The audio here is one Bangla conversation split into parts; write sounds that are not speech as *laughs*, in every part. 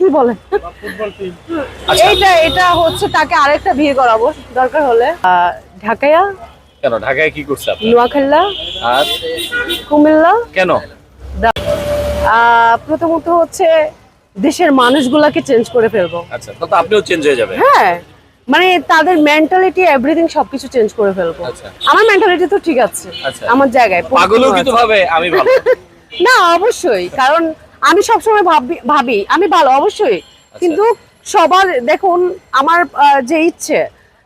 কি বলে? আচ্ছা। এইটা এটা হচ্ছে তাকে আরেকটা বিয়ে করাবো দরকার হলে। আহ, কেন ঢাকায় কি করছে আপনি নোয়াখাল্লা আর? কুমিল্লা কেন? আহ, প্রথমত হচ্ছে দেশের মানুষগুলাকে চেঞ্জ করে ফেলব। আচ্ছা তো আপনিও চেঞ্জ হয়ে যাবে হ্যাঁ মানে তাদের মেন্টালিটি এভরিথিং সবকিছু চেঞ্জ করে ফেলব। আচ্ছা। আমার মেন্টালিটি তো ঠিক আছে। আচ্ছা। আমার জায়গায় পাগলও কিন্তু। ভাবে আমি ভালো। *laughs* না অবশ্যই কারণ আমি সবসময় ভাবি ভাবি আমি ভালো অবশ্যই। কিন্তু সবার দেখুন আমার যে ইচ্ছে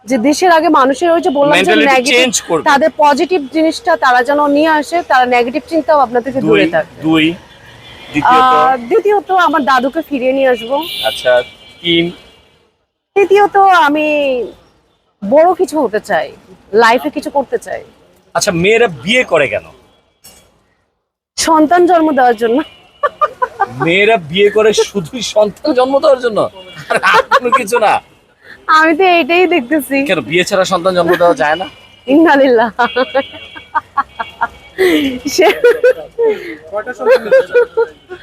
যে দেশের আগে মানুষের ওই যে বললাম যে নেগেটিভ তাদের পজিটিভ জিনিসটা তারা যেন নিয়ে আসে তারা নেগেটিভ চিন্তা ভাবনা থেকে দূরে থাকে দুই দ্বিতীয়ত? আমার দাদুকে ফিরিয়ে নিয়ে আসব। আচ্ছা তিন? তৃতীয়ত আমি বড় কিছু হতে চাই লাইফে কিছু করতে চাই। আচ্ছা মেয়েরা বিয়ে করে কেন? সন্তান জন্ম দেওয়ার জন্য। *laughs* মেয়েরা বিয়ে করে শুধুই সন্তান জন্ম দেওয়ার জন্য? কোনো কিছু না। আমি তো এইটাই দেখতেছি। কেন বিয়ে ছাড়া সন্তান জন্ম দেওয়া যায় না? ইন্নালিল্লাহ।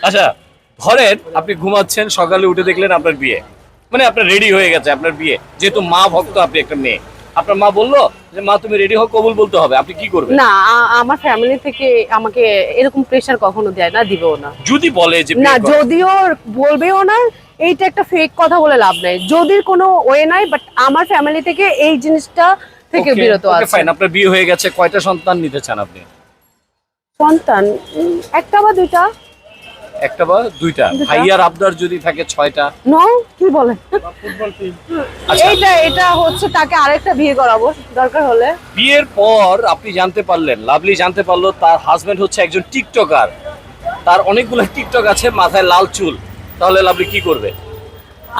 আচ্ছা ধরেন আপনি ঘুমাচ্ছেন সকালে উঠে দেখলেন আপনার বিয়ে। মানে আপনার রেডি হয়ে গেছে আপনার বিয়ে। যেহেতু মা ভক্ত আপনি একটা মেয়ে। আপনার মা বলল যে মা তুমি রেডি হও কবুল বলতে হবে। আপনি কি করবেন? না আমার ফ্যামিলি থেকে আমাকে এরকম প্রেশার কখনো দেয় না দিবেও না। যদি বলে যে না যদিও বলবেও না এইটা একটা ফেক কথা বলে লাভ নাই। যদির কোনো ওয়ে নাই বাট আমার ফ্যামিলি থেকে এই জিনিসটা থেকে বিরত আছে। fine, আপনার বিয়ে হয়ে গেছে কয়টা সন্তান নিতে চান আপনি? সন্তান একটা বা দুইটা। একটা বা দুইটা। ভাইয়ার আবদার যদি থাকে ছয়টা। নো কি বলে? আচ্ছা। এইটা এটা হচ্ছে তাকে আরেকটা বিয়ে করাবো দরকার হলে। বিয়ের পর আপনি জানতে পারলেন লাভলি জানতে পারল তার হাজবেন্ড হচ্ছে একজন টিকটকার তার অনেকগুলো টিকটক আছে মাথায় লাল চুল। তাহলে লাভলি কি করবে?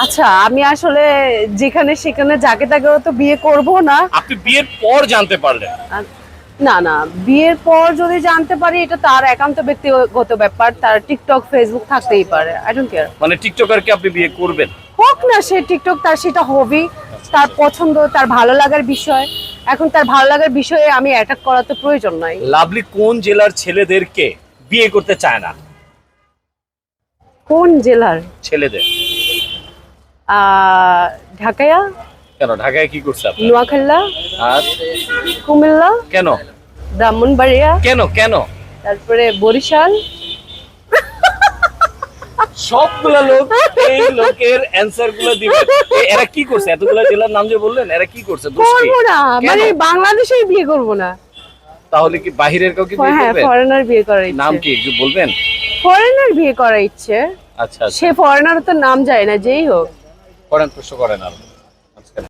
আচ্ছা আমি আসলে যেখানে সেখানে যাকে তাকে তো বিয়ে করব না। আপনি বিয়ের পর জানতে পারলেন। আর না না বিয়ের পর যদি জানতে পারি এটা তার একান্ত ব্যক্তিগত ব্যাপার তার টিকটক ফেসবুক থাকতেই পারে আই ডোন্ট কেয়ার মানে টিকটকারকে আপনি বিয়ে করবেন? হোক না সে টিকটক তার সেটা হবি তার পছন্দ তার ভালো লাগার বিষয়। এখন তার ভালো লাগার বিষয়ে আমি অ্যাটাক করার তো প্রয়োজন নাই। লাভলি কোন জেলার ছেলেদেরকে বিয়ে করতে চায় না? কোন জেলার? ছেলেদের। আহ, ঢাকাইয়া? কেন ঢাকায় কি করছে আপনি নোয়াখাল্লা? আর? কুমিল্লা কেন? ব্রাহ্মণবাড়িয়া কেন কেন? তারপরে বরিশাল। সবগুলা লোক এই লোকের অ্যান্সারগুলো দিবে এরা কি করছে? এতগুলা জেলার নাম যে বললেন এরা কি করছে? করব না। মানে বাংলাদেশেই বিয়ে করব না। তাহলে কি বাহিরের কাউকে বিয়ে হ্যাঁ ফরেনার বিয়ে করার নাম কি? একটু বলবেন? ফরেনার বিয়ে করার ইচ্ছে। আচ্ছা আচ্ছা। সে ফরেনার তো নাম যায় না যেই হোক। করেন প্রশ্ন করেন আর।